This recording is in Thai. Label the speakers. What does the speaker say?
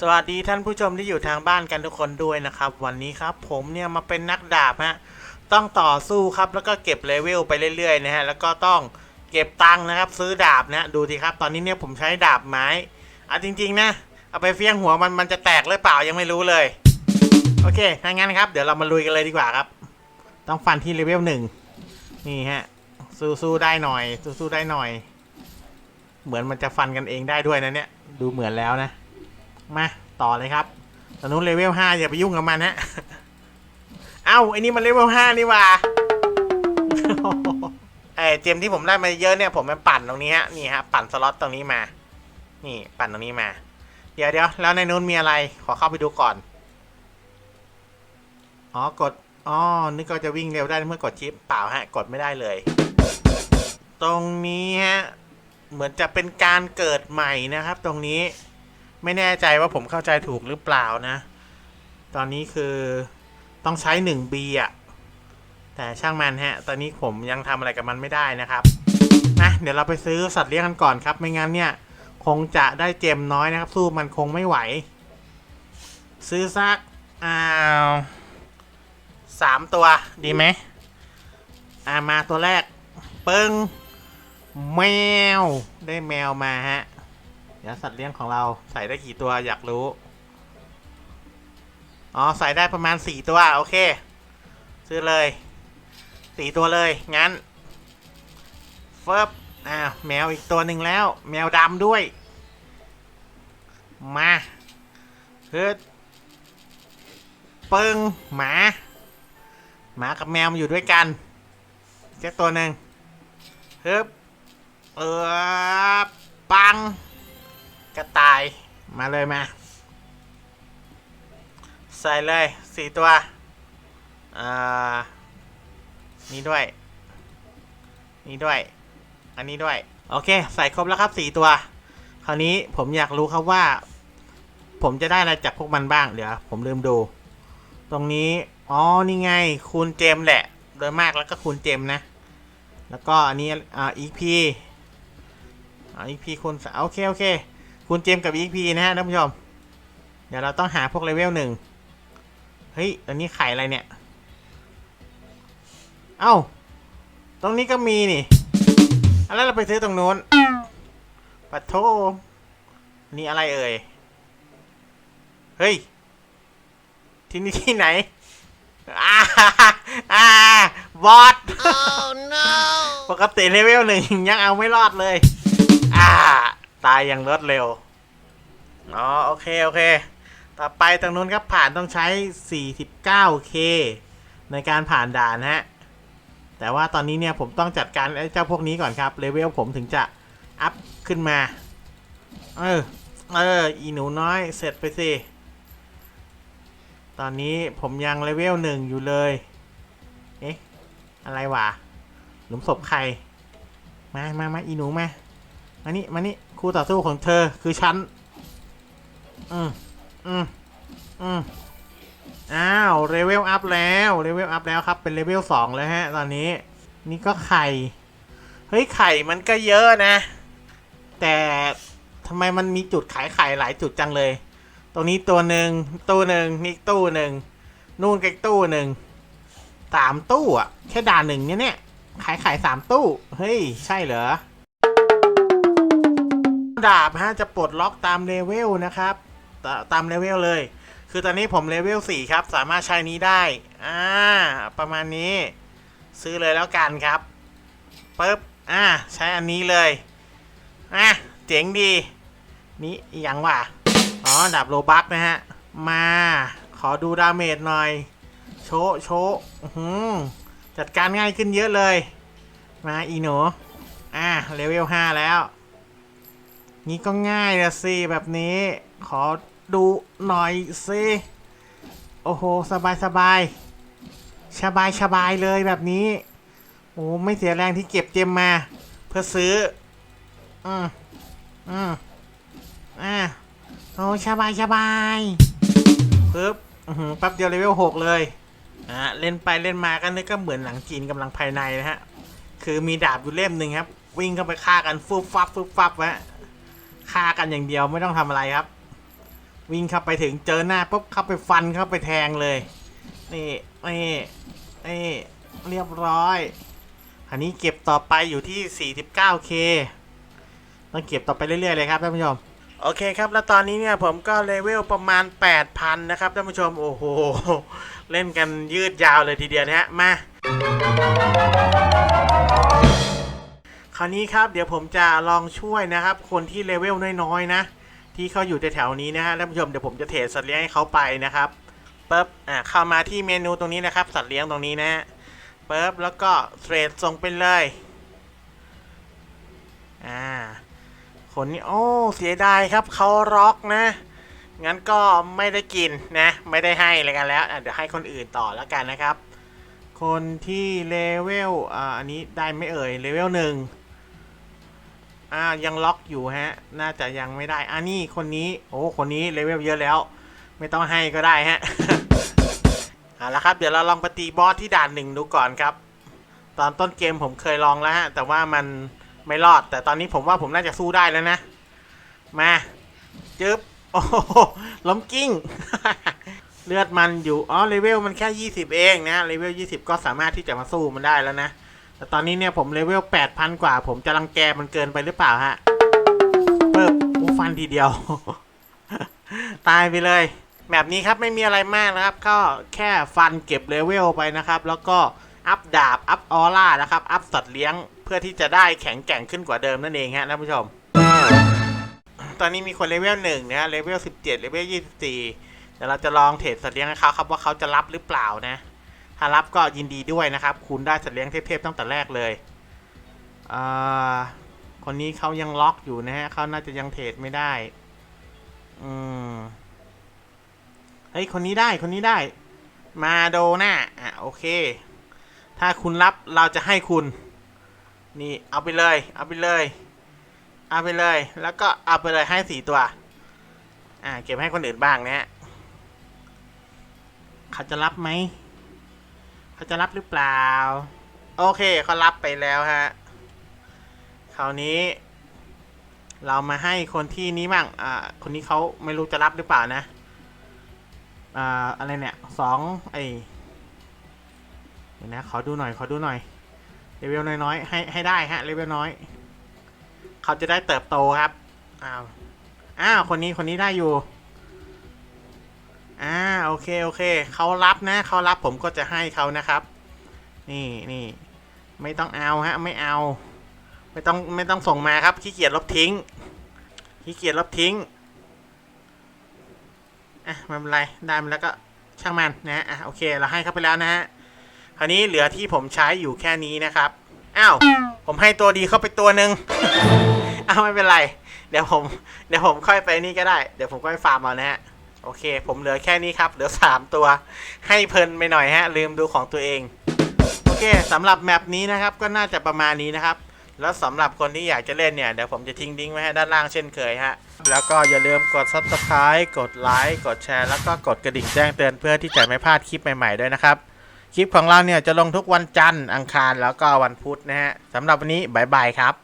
Speaker 1: สวัสดีท่านผู้ชมที่อยู่ทางบ้านกันทุกคนด้วยนะครับ วันนี้ครับผมเนี่ยมาเป็นนักดาบฮะต้องต่อสู้ครับแล้วก็เก็บเลเวลไปเรื่อยๆนะฮะแล้วก็ต้องเก็บตังค์นะครับ ซื้อดาบนะดูสิครับ ตอนนี้เนี่ยผมใช้ดาบไม้อะจริง ๆ นะเอาไปเฟี้ยงหัวมันมันจะแตกหรือเปล่ายังไม่รู้เลย โอเคถ้างั้นครับ เดี๋ยวเรามาลุยกันเลยดีกว่าครับ ต้องฟันที่เลเวลหนึ่งนี่ฮะสู้ๆได้หน่อยสู้ๆได้หน่อย เหมือนมันจะฟันกันเองได้ด้วยนะเนี่ย ดูเหมือนแล้วนะ มาต่อเลยครับตอนนู้นเลเวลห้าอย่าไปยุ่งกับมันฮะเอ้าไอ้นี่มันเลเวลห้านี่ว่าไอเจมที่ผมได้มาเยอะเนี่ยผมมาปั่นตรงนี้ฮะนี่ฮะปั่นสล็อตตรงนี้มา นี่ปั่นตรงนี้มา เดี๋ยวเดี๋ยวแล้วในนู้นมีอะไรขอเข้าไปดูก่อน อ๋อกดอ๋อนึกว่าจะวิ่งเร็วได้เมื่อกดชิปเปล่าฮะ กดไม่ได้เลย ตรงนี้ฮะเหมือนจะเป็นการเกิดใหม่นะครับ ตรงนี้ ไม่แน่ใจว่าผมเข้าใจถูกหรือเปล่านะ ตอนนี้คือต้องใช้ 1B อะ แต่ช่างมันฮะ ตอนนี้ผมยังทำอะไรกับมันไม่ได้นะครับนะเดี๋ยวเราไปซื้อสัตว์เลี้ยงกันก่อนครับ ไม่งั้นเนี่ย คงจะได้เจมน้อยนะครับ สู้มันคงไม่ไหว ซื้อสักอ้าวสามตัวดีไหมอ่ามาตัวแรก เปึ้งแมว ได้แมวมาฮะ เดี๋ยวสัตว์เลี้ยงของเราใส่ได้กี่ตัวอยากรู้ อ๋อ ใส่ได้ประมาณสี่ตัว โอเค ซื้อเลยสี่ตัวเลย งั้นเฟิบอ้าวแมวอีกตัวหนึ่งแล้ว แมวดำด้วย มาฮึดปึ้งหมา หมากับแมวมาอยู่ด้วยกันเจ้าตัวหนึ่งฮึบเออปัง กระต่าย มาเลยมา ใส่เลยสี่ตัว อ่า นี่ด้วย นี่ด้วย อันนี้ด้วย โอเค ใส่ครบแล้วครับสี่ตัว คราวนี้ผมอยากรู้ครับว่า ผมจะได้อะไรจากพวกมันบ้าง เดี๋ยวผมลืมดู ตรงนี้ อ๋อ นี่ไง คูณเจมแหละ โดยมากแล้วก็คูณเจมนะ แล้วก็อันนี้ อ่า EP อ่า EP คูณโอเค โอเค คูณเจมกับ EP นะฮะท่านผู้ชม เดี๋ยวเราต้องหาพวกเลเวลหนึ่งเฮ้ยอันนี้ไข่อะไรเนี่ย เอ้า ตรงนี้ก็มีนี่อะแล้วเราไปซื้อตรงนู้นปัดโทอันนี่อะไรเอ่ย เฮ้ย ที่นี่ที่ไหนอ่าอ่าบอส
Speaker 2: Oh no!
Speaker 1: ปกติเลเวลหนึ่งยังเอาไม่รอดเลย อ่า ตายอย่างรวดเร็ว อ๋อ โอเค โอเค ต่อไปตรงนู้นครับผ่านต้องใช้ 49k ในการผ่านด่านฮะ แต่ว่าตอนนี้เนี่ยผมต้องจัดการไอ้เจ้าพวกนี้ก่อนครับ เลเวลผมถึงจะอัพขึ้นมา เออ เออ อีหนูน้อยเสร็จไปสิ ตอนนี้ผมยังเลเวลหนึ่งอยู่เลย เอ๊ะ อะไรวะ หลุมศพใคร มามามาอีหนูมา มานี่มานี่คู่ต่อสู้ของเธอคือฉัน อืมอืมอืมอ้าวเลเวลอัพแล้วเลเวลอัพแล้วครับ เป็นเลเวลสองแล้วฮะ ตอนนี้ นี่ก็ไข่ เฮ้ย ไข่มันก็เยอะนะ แต่ทำไมมันมีจุดขายไข่หลายจุดจังเลย ตรงนี้ตัวหนึ่งตู้หนึ่งนี่ตู้หนึ่งนู่นก็กตู้หนึ่งสามตู้อะแค่ด่านหนึ่งเนี่ยเนี่ยขายขายสามตู้ เฮ้ย ใช่เหรอ ดาบฮะจะปลดล็อกตามเลเวลนะครับตตามเลเวลเลย คือตอนนี้ผมเลเวลสี่ครับ สามารถใช้นี้ได้ อ่า ประมาณนี้ ซื้อเลยแล้วกันครับปึ๊บ อ่า ใช้อันนี้เลย อะ เจ๋งดี นี่อย่างว่ะ อ๋อ ดาบโลบักนะฮะ มา ขอดูดาเมจหน่อย โชะโชะอื้อหือจัดการง่ายขึ้นเยอะเลย มาอีหนู อะเลเวลห้าแล้ว นี่ก็ง่ายละสิแบบนี้ ขอดูหน่อยสิ โอ้โห สบายสบายสบายสบายเลยแบบนี้ โอ้ไม่เสียแรงที่เก็บเจมมา เพื่อซื้อ อืมอืมอ่าโอ้สบายสบายปึ๊บอือหือแป๊บเดียวเลเวลหกเลย อ่า เล่นไปเล่นมาก็นึกก็เหมือนหนังจีนกำลังภายในนะฮะ คือมีดาบอยู่เล่มหนึ่งครับ วิ่งเข้าไปฆ่ากันฟุบฟับฟุบฟับวะ ฆ่ากันอย่างเดียวไม่ต้องทำอะไรครับ วิ่งเข้าไปถึงเจอหน้าปุ๊บเข้าไปฟันเข้าไปแทงเลยนี่นี่นี่เรียบร้อย อันนี้เก็บต่อไปอยู่ที่ 49k ต้องเก็บต่อไปเรื่อยๆเลยครับท่านผู้ชมโอเคครับ แล้วตอนนี้เนี่ยผมก็เลเวลประมาณ 8,000 นะครับท่านผู้ชม โอ้โห เล่นกันยืดยาวเลยทีเดียวนะฮะ มา คราวนี้ครับเดี๋ยวผมจะลองช่วยนะครับ คนที่เลเวลน้อยๆนะ ที่เขาอยู่แถวๆนี้นะฮะท่านผู้ชมเดี๋ยวผมจะเทรดสัตว์เลี้ยงให้เขาไปนะครับปึ๊บอ่าเข้ามาที่เมนูตรงนี้นะครับ สัตว์เลี้ยงตรงนี้นะฮะปึ๊บแล้วก็เทรดส่งไปเลยอ่าคนนี้โอ้เสียดายครับเขาร็อกนะ งั้นก็ไม่ได้กินนะ ไม่ได้ให้เลยกันแล้วเดี๋ยวให้คนอื่นต่อแล้วกันนะครับ คนที่เลเวลอ่าอันนี้ได้ไม่เอ่ยเลเวลหนึ่ง อ่ายังล็อกอยู่ฮะ น่าจะยังไม่ได้อ่านี่คนนี้ โอ้คนนี้เลเวลเยอะแล้ว ไม่ต้องให้ก็ได้ฮะเอาละครับเดี๋ยวเราลองปตีบอสที่ด่านหนึ่งดูก่อนครับ ตอนต้นเกมผมเคยลองแล้วฮะแต่ว่ามันไม่รอด แต่ตอนนี้ผมว่าผมน่าจะสู้ได้แล้วนะ มาจึ๊บโอ้โหล้มกิ้ง เลือดมันอยู่ อ๋อเลเวลมันแค่ 20 เองนะเลเวล20 ก็สามารถที่จะมาสู้มันได้แล้วนะ แต่ตอนนี้เนี่ยผมเลเวล8,000 กว่า ผมจะรังแกมันเกินไปหรือเปล่าฮะเปิบอู้ฟันทีเดียว ตายไปเลย แบบนี้ครับไม่มีอะไรมากนะครับ ก็แค่ฟันเก็บเลเวลไปนะครับ แล้วก็อัพดาบ อัพออร่านะครับ อัพสัตว์เลี้ยงเพื่อที่จะได้แข็งแกร่งขึ้นกว่าเดิมนั่นเองฮะท่านผู้ชม ตอนนี้มีคนเลเวลหนึ่งนะฮะเลเวลสิบเจ็ดเลเวลยี่สิบสี่เดี๋ยวเราจะลองเทรดสัตว์เลี้ยงให้เขาครับว่าเขาจะรับหรือเปล่านะ ถ้ารับก็ยินดีด้วยนะครับ คุณได้สัตว์เลี้ยงเทพๆตั้งแต่แรกเลยคนนี้เขายังล็อกอยู่นะฮะเขาน่าจะยังเทรดไม่ได้ อืม เฮ้ย คนนี้ได้ คนนี้ได้ มาโดน่าอะ โอเค ถ้าคุณรับเราจะให้คุณ นี่ เอาไปเลย เอาไปเลย เอาไปเลย แล้วก็เอาไปเลยให้สี่ตัว อ่า เก็บให้คนอื่นบ้างนะฮะเขาจะรับไหม เขาจะรับหรือเปล่า โอเคเขารับไปแล้วฮะคราวนี้ เรามาให้คนที่นี้บ้างอ่าคนนี้เขาไม่รู้จะรับหรือเปล่านะอ่าอะไรเนี่ยสองไอเดี๋ยวนะขอดูหน่อยขอดูหน่อยเลเวลน้อยๆให้ให้ได้ฮะเลเวลน้อย เขาจะได้เติบโตครับอ้าวอ้าวคนนี้คนนี้ได้อยู่ อ่าโอเคโอเคเขารับนะเขารับผมก็จะให้เขานะครับ นี่นี่ไม่ต้องเอาฮะไม่เอา ไม่ต้องไม่ต้องส่งมาครับขี้เกียจลบทิ้งขี้เกียจลบทิ้งอะไม่เป็นไรได้มาแล้วก็ช่างมันนะอะโอเคเราให้เขาไปแล้วนะฮะคราวนี้เหลือที่ผมใช้อยู่แค่นี้นะครับอ้าวผมให้ตัวดีเข้าไปตัวหนึ่งอ้าวไม่เป็นไร เดี๋ยวผมเดี๋ยวผมค่อยไปนี่ก็ได้ เดี๋ยวผมก็ไปฟาร์มเอานะฮะ โอเค ผมเหลือแค่นี้ครับ เหลือสามตัว ให้เพลินไปหน่อยฮะ ลืมดูของตัวเอง โอเคสำหรับแมปนี้นะครับ ก็น่าจะประมาณนี้นะครับ แล้วสำหรับคนที่อยากจะเล่นเนี่ย เดี๋ยวผมจะทิ้งลิงไว้ให้ด้านล่างเช่นเคยฮะ แล้วก็อย่าลืมกด subscribe กดไลค์กดแชร์แล้วก็กดกระดิ่งแจ้งเตือนเพื่อที่จะไม่พลาดคลิปใหม่ๆด้วยนะครับ คลิปของเราเนี่ยจะลงทุกวันจันทร์อังคารแล้วก็วันพุธนะฮะสำหรับวันนี้บายบายครับ